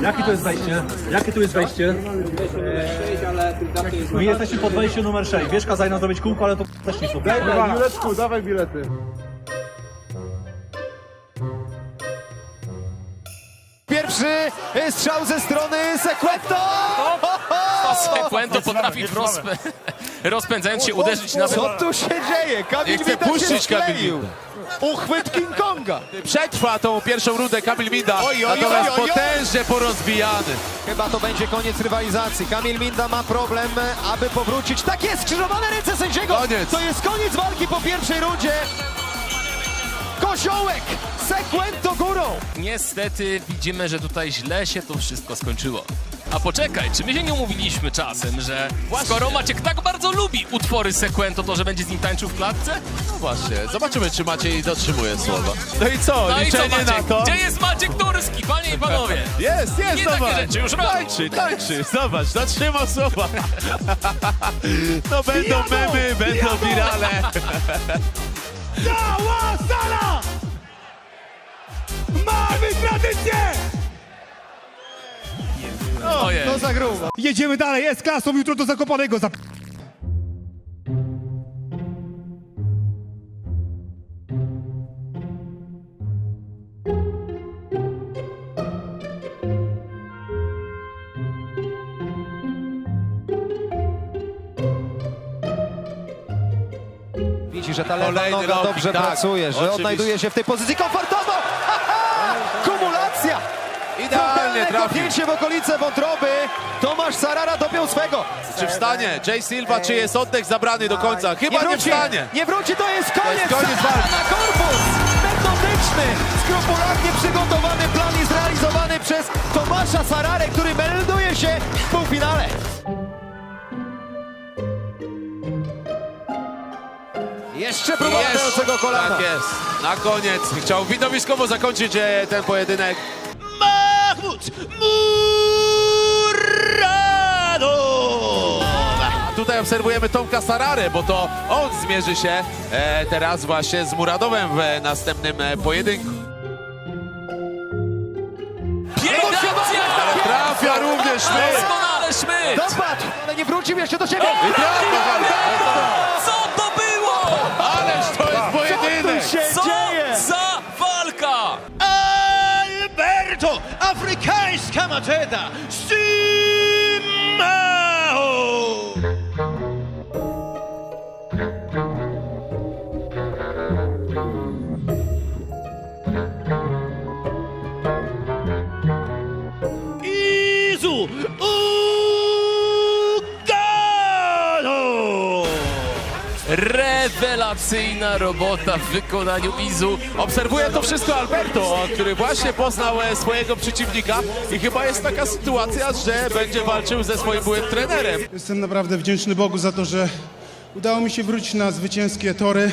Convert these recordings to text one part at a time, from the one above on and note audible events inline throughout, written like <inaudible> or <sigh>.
Jakie to jest wejście? Jakie tu jest wejście? My jesteśmy pod wejściem numer 6. Wiesz, kazali nam zrobić kółko, ale to też nie słuchaj. Juleczku, dawaj bilety. Pierwszy e, strzał ze strony Sequento! Sekwento potrafi w rozpę... <laughs> rozpędzając się uderzyć nawet... Co tu się dzieje? Kamil Nie chce się puścić Kamil skleił. Uchwyt King Konga. Przetrwa tą pierwszą rundę Kamil Minda, Oj, oj, natomiast oj, oj, oj. potężnie porozbijany. Chyba to będzie koniec rywalizacji. Kamil Minda ma problem, aby powrócić. Tak jest, skrzyżowane ręce sędziego. Koniec. To jest koniec walki po pierwszej rundzie. Koziołek, Sequento górą. Niestety widzimy, że tutaj źle się to wszystko skończyło. A poczekaj, czy my się nie umówiliśmy czasem, że skoro Maciek tak bardzo lubi utwory Sekwento, to że będzie z nim tańczył w klatce? No właśnie, zobaczymy czy Maciej dotrzymuje słowa. No i co, No i co liczenie na to? Gdzie jest Maciek Turski, panie i panowie? Jest, jest, Nie takie zobacz. rzeczy już robią. Tańczy, tańczy, zobacz, dotrzymał słowa. <laughs> No będą memy, będą wirale. Cała sala! Mamy tradycję! Ojej. To za grubo. Jedziemy dalej, jest klasą, jutro do Zakopanego. Zap... Widzi, że ta lewa Kolejny noga dobrze tak. pracuje, że Oczywiście. odnajduje się w tej pozycji komfortowo. Idealnie trafił. Kopnięcie w okolice wątroby. Tomasz Sarara dopiął swego. Czy wstanie? Jay Silva, czy jest oddech zabrany do końca? Chyba nie, wstanie. Nie wróci, to jest koniec. jest koniec Sarara na korpus. Metodyczny, skrupulatnie przygotowany plan i zrealizowany przez Tomasza Sararę, który melduje się w półfinale. Jeszcze próba dającego kolana. Tak jest. Na koniec chciał widowiskowo zakończyć e, ten pojedynek. A Tutaj obserwujemy Tomka Sararę, bo to on zmierzy się e, teraz właśnie z Muradowem w następnym e, pojedynku. Piękna! Trafia również my! Doskonale Szmyt! Dopadł, ale nie wrócił jeszcze do siebie. I trafia! to afrykańska mateta. Rewelacyjna robota w wykonaniu Izu. Obserwuje to wszystko Alberto, który właśnie poznał e, swojego przeciwnika i chyba jest taka sytuacja, że będzie walczył ze swoim byłym trenerem. Jestem naprawdę wdzięczny Bogu za to, że udało mi się wrócić na zwycięskie tory,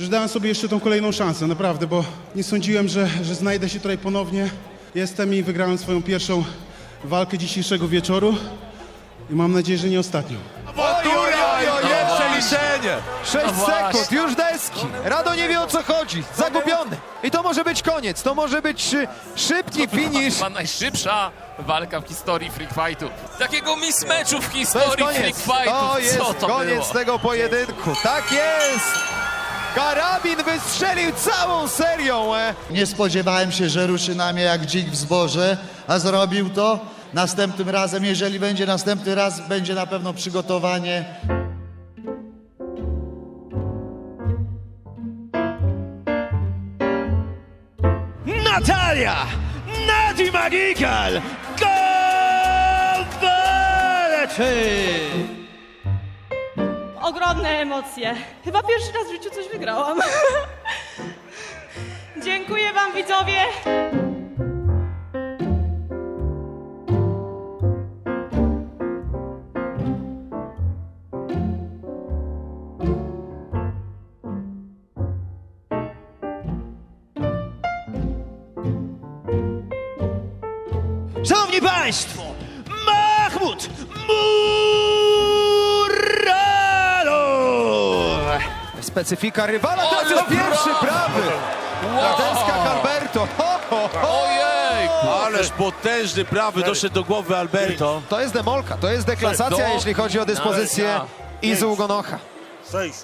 że dałem sobie jeszcze tą kolejną szansę, naprawdę, bo nie sądziłem, że, że znajdę się tutaj ponownie. Jestem i wygrałem swoją pierwszą walkę dzisiejszego wieczoru i mam nadzieję, że nie ostatnią. Oj, oj, oj, oj, liczenie! 6 No właśnie. sekund, już deski. Rado nie wie o co chodzi, zagubiony. I to może być koniec, to może być y, szybki finish. Chyba najszybsza walka w historii freak fightu. Takiego mismeczu w To jest historii freak koniec, fightu. to jest Co to koniec było? tego pojedynku. Tak jest! Karabin wystrzelił całą serią. E. Nie spodziewałem się, że ruszy na mnie jak dzik w zboże, a zrobił to. Następnym razem, jeżeli będzie następny raz, będzie na pewno przygotowanie. Natalia Nati Magical Kowalczy! Ogromne emocje. Chyba pierwszy raz w życiu coś wygrałam. <laughs> Dziękuję Wam, widzowie. Szanowni Państwo, Mahmud Murado! Specyfika rywala, teraz jest pierwszy prawy. Wow! Deska Alberto. Ho, ho, ho. Ojej! Ależ potężny prawy doszedł do głowy Alberto. To jest demolka, to jest deklasacja, Do- jeśli chodzi o dyspozycję Izu Ugonocha. Sześć,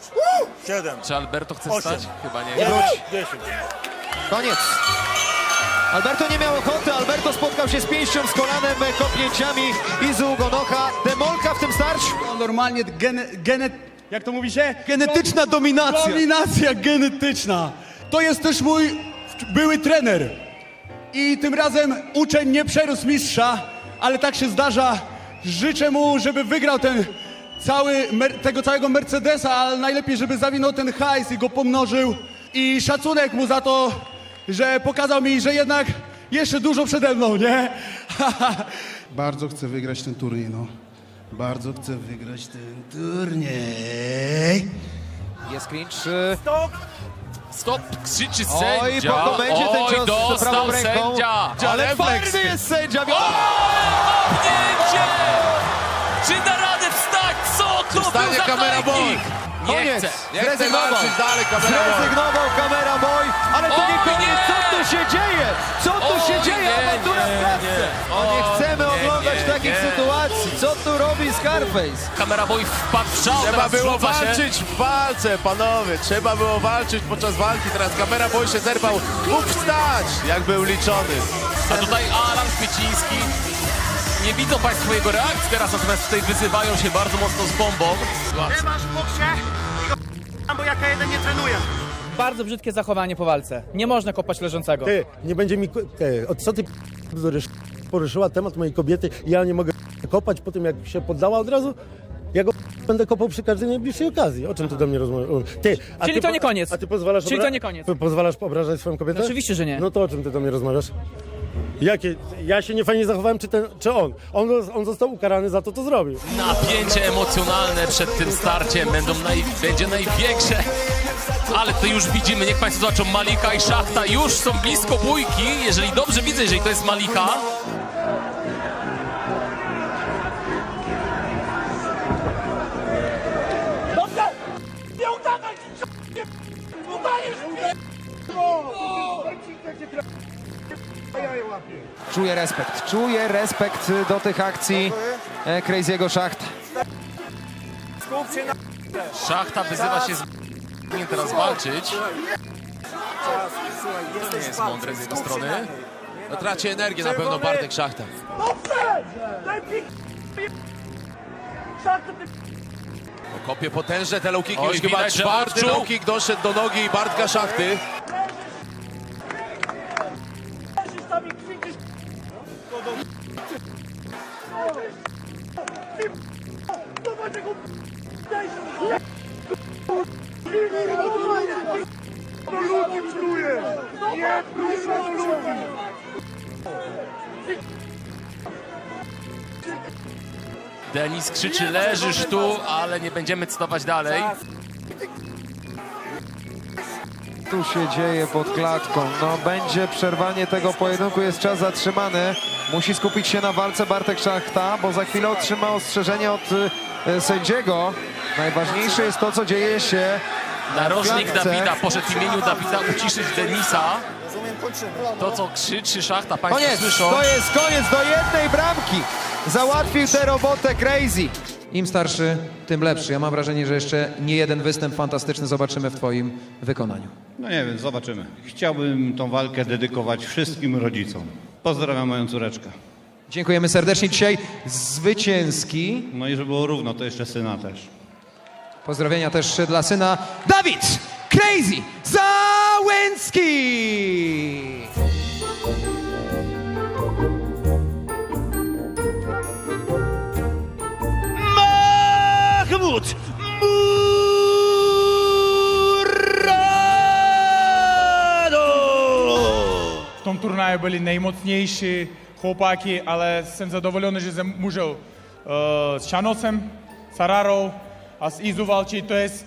siedem, Czy Alberto chce Osiem. wstać? Chyba nie. dziesięć. Koniec. Alberto nie miał ochoty, Alberto spotkał się z pięścią, z kolanem, kopnięciami Izu Ugonocha. Demolka w tym starciu. Normalnie gene, gene, jak to mówi się? Genetyczna dominacja. Dominacja genetyczna. To jest też mój były trener. I tym razem uczeń nie przerósł mistrza, ale tak się zdarza. Życzę mu, żeby wygrał ten cały, tego całego Mercedesa, ale najlepiej, żeby zawinął ten hajs i go pomnożył. I szacunek mu za to, że pokazał mi, że jednak jeszcze dużo przede mną, nie? <laughs> Bardzo chcę wygrać ten turniej, no. Bardzo chcę wygrać ten turniej. Jest clinch. Stop! Krzyczy Oj, sędzia! po komendzie ten Oj, cios dostał prawą ręką. sędzia! Ale twardy jest sędzia. Machnięcie! Czy da kamera boy. Nie Koniec. Nie chce Zrezygnował. walczyć dalej kamera boy. Zrezygnował kamera boy, ale to nie Oj, koniec. nie. Co tu się dzieje? Co tu się Oj, dzieje? nie, Awantura w nie, klatce. nie. No nie O, chcemy nie, oglądać nie, takich nie. sytuacji. Co tu robi Scarface? Kamera boy wpadł w szał, Trzeba było się. walczyć w walce, panowie. Trzeba było walczyć podczas walki. Teraz kamera boy się zerwał. Mógł wstać, jak był liczony. A tutaj Alan Kwieciński. Nie widzą Państwo jego reakcji teraz, natomiast tutaj wyzywają się bardzo mocno z bombą. masz w boksie i bo jaka jeden nie trenuje. Bardzo brzydkie zachowanie po walce. Nie można kopać leżącego. Ty, nie będzie mi... Ty, od co ty poruszyła temat mojej kobiety i ja nie mogę kopać po tym, jak się poddała od razu? Ja go będę kopał przy każdej najbliższej okazji. O czym ty do mnie rozmawiasz? Ty, a Czyli ty to nie koniec. A ty pozwalasz... Czyli obra- to nie koniec. po- Pozwalasz obrażać swoją kobietę? No oczywiście, że nie. No to o czym ty do mnie rozmawiasz? Jakie? Ja się nie fajnie zachowałem, czy, ten, czy on? on? On został ukarany za to, co zrobił. Napięcie emocjonalne przed tym starciem będą naj, będzie największe. Ale to już widzimy, niech Państwo zobaczą, Malika i Szachta już są blisko bójki. Jeżeli dobrze widzę, jeżeli to jest Malika. Czuję respekt. Czuję respekt do tych akcji e, Crazy'ego Szachta. Szachta wyzywa się z nie teraz walczyć. To nie jest mądre z jego strony. No, traci energię na pewno Bartek Szachta. Kopie potężne te low kicki. Oj, chyba widać, czwarty low kick doszedł do nogi Bartka Szachty. Denis krzyczy, leżysz tu, ale nie będziemy cytować dalej. Tu się dzieje pod klatką. No będzie przerwanie tego pojedynku, jest czas zatrzymany. Musi skupić się na walce Bartek Szachta, bo za chwilę otrzyma ostrzeżenie od e, sędziego. Najważniejsze jest to, co dzieje się Narożnik klatce. Dawida poszedł w imieniu Dawida uciszyć Denisa. To, co krzyczy Szachta, Państwo Koniec, słyszą. to jest koniec do jednej bramki. Załatwił tę robotę Crazy. Im starszy, tym lepszy. Ja mam wrażenie, że jeszcze nie jeden występ fantastyczny zobaczymy w twoim wykonaniu. No nie wiem, zobaczymy. Chciałbym tą walkę dedykować wszystkim rodzicom. Pozdrawiam moją córeczkę. Dziękujemy serdecznie. Dzisiaj zwycięski. No i żeby było równo, to jeszcze syna też. Pozdrowienia też dla syna Dawid Crazy Załęcki. Mahmud Murado! W tym turnieju byli najmocniejsi chłopaki, ale jestem zadowolony, że muszę e, z Sianocem, Sararą, a z Izu walczyć. To jest,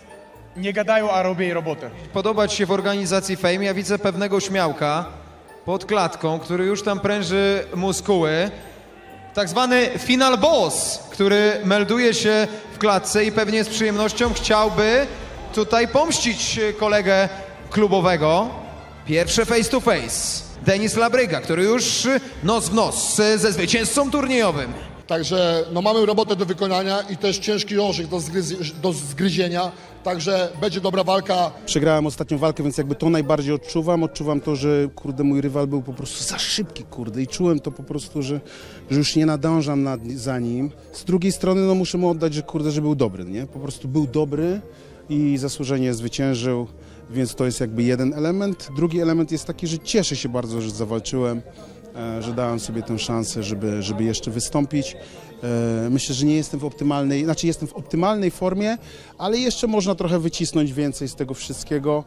nie gadają, a robią robotę. Podobać się w organizacji Fame. Ja widzę pewnego śmiałka pod klatką, który już tam pręży muskuły. Tak zwany final boss, który melduje się w klatce i pewnie z przyjemnością chciałby tutaj pomścić kolegę klubowego. Pierwsze face to face Denis Labryga, który już nos w nos ze zwycięzcą turniejowym. Także no, mamy robotę do wykonania i też ciężki orzech do, zgryz- do zgryzienia. Także będzie dobra walka. Przegrałem ostatnią walkę, więc jakby to najbardziej odczuwam. Odczuwam to, że kurde, mój rywal był po prostu za szybki, kurde, i czułem to po prostu, że, że już nie nadążam nad, za nim. Z drugiej strony, no muszę mu oddać, że kurde, że był dobry, nie? Po prostu był dobry i zasłużenie zwyciężył, więc to jest jakby jeden element. Drugi element jest taki, że cieszę się bardzo, że zawalczyłem, e, że dałem sobie tę szansę, żeby, żeby jeszcze wystąpić. E, Myślę, że nie jestem w optymalnej, znaczy jestem w optymalnej formie, ale jeszcze można trochę wycisnąć więcej z tego wszystkiego.